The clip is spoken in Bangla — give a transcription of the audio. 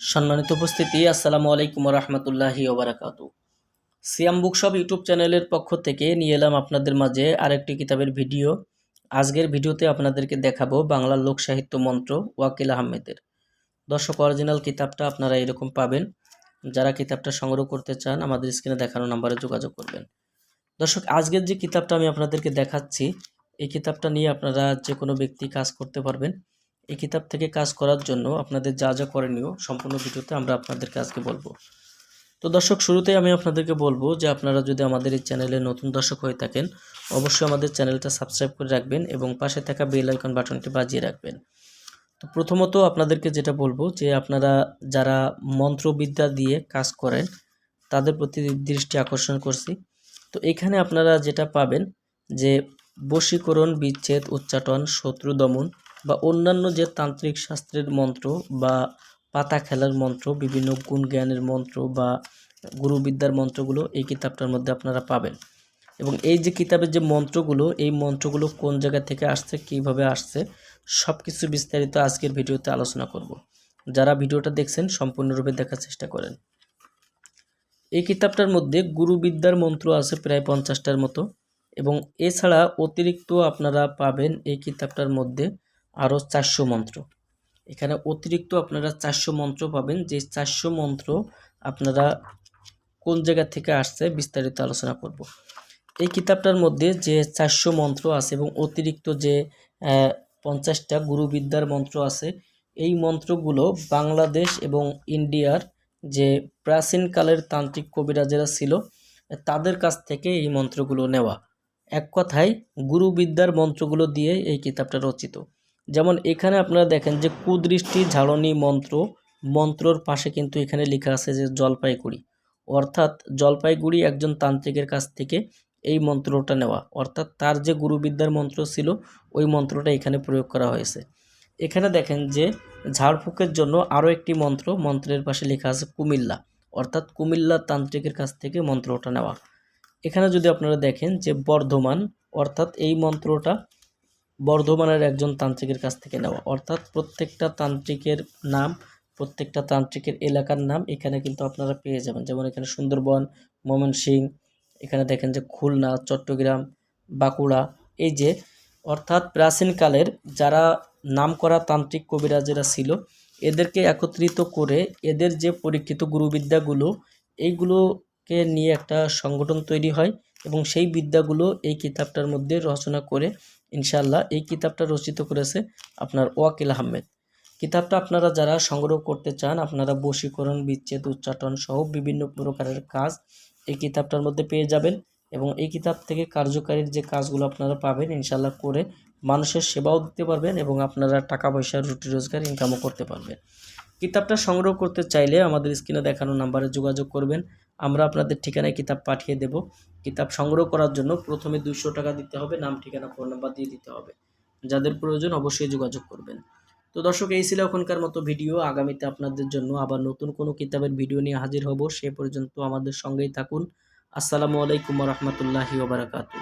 সম্মানিত উপস্থিতি, আসসালামু আলাইকুম রহমতুল্লাহি ওবরাকাতু। সিয়াম বুকশপ ইউটিউব চ্যানেলের পক্ষ থেকে নিয়ে এলাম আপনাদের মাঝে আরেকটি কিতাবের ভিডিও। আজকের ভিডিওতে আপনাদেরকে দেখাবো বাংলা লোক সাহিত্য মন্ত্র ওয়াকিল আহমেদের। দর্শক অরিজিনাল কিতাবটা আপনারা এরকম পাবেন। যারা কিতাবটা সংগ্রহ করতে চান, আমাদের স্ক্রিনে দেখানো নাম্বারে যোগাযোগ করবেন। দর্শক, আজকের যে কিতাবটা আমি আপনাদেরকে দেখাচ্ছি, এই কিতাবটা নিয়ে আপনারা যে কোনো ব্যক্তি কাজ করতে পারবেন। এই কিতাব থেকে কাজ করার জন্য আপনাদের যা যা করণীয় সম্পূর্ণ ভিডিওতে আমরা আপনাদেরকে আজকে বলব। তো দর্শক, শুরুতেই আমি আপনাদেরকে বলব যে আপনারা যদি আমাদের এই চ্যানেলে নতুন দর্শক হয়ে থাকেন, অবশ্যই আমাদের চ্যানেলটা সাবস্ক্রাইব করে রাখবেন এবং পাশে থাকা বেল আইকন বাটনটি বাজিয়ে রাখবেন। তো প্রথমত আপনাদেরকে যেটা বলব যে আপনারা যারা মন্ত্রবিদ্যা দিয়ে কাজ করেন, তাদের প্রতি দৃষ্টি আকর্ষণ করছি। তো এখানে আপনারা যেটা পাবেন যে বশীকরণ, বিচ্ছেদ, উচ্চাটন, শত্রু দমন বা অন্যান্য যে তান্ত্রিক শাস্ত্রের মন্ত্র বা পাতা খেলার মন্ত্র, বিভিন্ন গুণ জ্ঞানের মন্ত্র বা গুরুবিদ্যার মন্ত্রগুলো এই কিতাবটার মধ্যে আপনারা পাবেন। এবং এই যে কিতাবের যে মন্ত্রগুলো, এই মন্ত্রগুলো কোন জায়গা থেকে আসছে, কীভাবে আসছে সব কিছু বিস্তারিত আজকের ভিডিওতে আলোচনা করব। যারা ভিডিওটা দেখছেন, সম্পূর্ণরূপে দেখার চেষ্টা করেন। এই কিতাবটার মধ্যে গুরুবিদ্যার মন্ত্র আছে প্রায় পঞ্চাশটার মতো। এবং এছাড়া অতিরিক্ত আপনারা পাবেন এই কিতাবটার মধ্যে আরও চারশো মন্ত্র। এখানে অতিরিক্ত আপনারা চারশো মন্ত্র পাবেন। যে চারশো মন্ত্র আপনারা কোন জায়গা থেকে আসছে বিস্তারিত আলোচনা করব। এই কিতাবটার মধ্যে যে চারশো মন্ত্র আছে এবং অতিরিক্ত যে পঞ্চাশটা গুরুবিদ্যার মন্ত্র আছে, এই মন্ত্রগুলো বাংলাদেশ এবং ইন্ডিয়ার যে প্রাচীনকালের তান্ত্রিক কবিরাজেরা ছিল, তাদের কাছ থেকে এই মন্ত্রগুলো নেওয়া। এক কথায় গুরুবিদ্যার মন্ত্রগুলো দিয়ে এই কিতাবটা রচিত। যেমন এখানে আপনারা দেখেন যে কুদৃষ্টি ঝাড়নি মন্ত্র, মন্ত্রর পাশে কিন্তু এখানে লেখা আছে যে জলপাইগুড়ি। অর্থাৎ জলপাইগুড়ি একজন তান্ত্রিকের কাছ থেকে এই মন্ত্রটা নেওয়া। অর্থাৎ তার যে গুরুবিদ্যার মন্ত্র ছিল, ওই মন্ত্রটা এখানে প্রয়োগ করা হয়েছে। এখানে দেখেন যে ঝাড়ফুঁকের জন্য আরও একটি মন্ত্র, মন্ত্রের পাশে লেখা আছে কুমিল্লা। অর্থাৎ কুমিল্লা তান্ত্রিকের কাছ থেকে মন্ত্রটা নেওয়া। এখানে যদি আপনারা দেখেন যে বর্ধমান, অর্থাৎ এই মন্ত্রটা বর্ধমানের একজন তান্ত্রিকের কাছ থেকে নেওয়া। অর্থাৎ প্রত্যেকটা তান্ত্রিকের নাম, প্রত্যেকটা তান্ত্রিকের এলাকার নাম এখানে কিন্তু আপনারা পেয়ে যাবেন। যেমন এখানে সুন্দরবন ময়মনসিং এখানে দেখেন যে খুলনা, চট্টগ্রাম, বাঁকুড়া, এই যে, অর্থাৎ প্রাচীনকালের যারা নামকরা তান্ত্রিক কবিরাজেরা ছিল, এদেরকে একত্রিত করে এদের যে পরীক্ষিত গুরুবিদ্যাগুলো, এইগুলোকে নিয়ে একটা সংগঠন তৈরি হয় এবং সেই বিদ্যাগুলো এই কিতাবটার মধ্যে রচনা করে ইনশাল্লাহ এই কিতাবটা রচিত করেছে আপনার ওয়াকিল আহমেদ। কিতাবটা আপনারা যারা সংগ্রহ করতে চান, আপনারা বশীকরণ, বিচ্ছেদ, উচ্চাটন সহ বিভিন্ন প্রকারের কাজ এই কিতাবটার মধ্যে পেয়ে যাবেন এবং এই কিতাব থেকে কার্যকারীর যে কাজগুলো আপনারা পাবেন ইনশাল্লাহ করে মানুষের সেবাও দিতে পারবেন এবং আপনারা টাকা পয়সা রুটি রোজগার ইনকামও করতে পারবেন। কিতাবটা সংগ্রহ করতে চাইলে আমাদের স্ক্রিনে দেখানো নাম্বারে যোগাযোগ করবেন। আমরা আপনাদের ঠিকানায় কিতাব পাঠিয়ে দেব। কিতাব সংগ্রহ করার জন্য প্রথমে দুশো টাকা দিতে হবে, নাম, ঠিকানা, ফোন নাম্বার দিয়ে দিতে হবে। যাদের প্রয়োজন অবশ্যই যোগাযোগ করবেন। তো দর্শক, এই ছিল এখনকার মতো ভিডিও। আগামীতে আপনাদের জন্য আবার নতুন কোনো কিতাবের ভিডিও নিয়ে হাজির হব। সে পর্যন্ত আমাদের সঙ্গেই থাকুন। আসসালামু আলাইকুম রহমতুল্লাহি ওবরাকাতু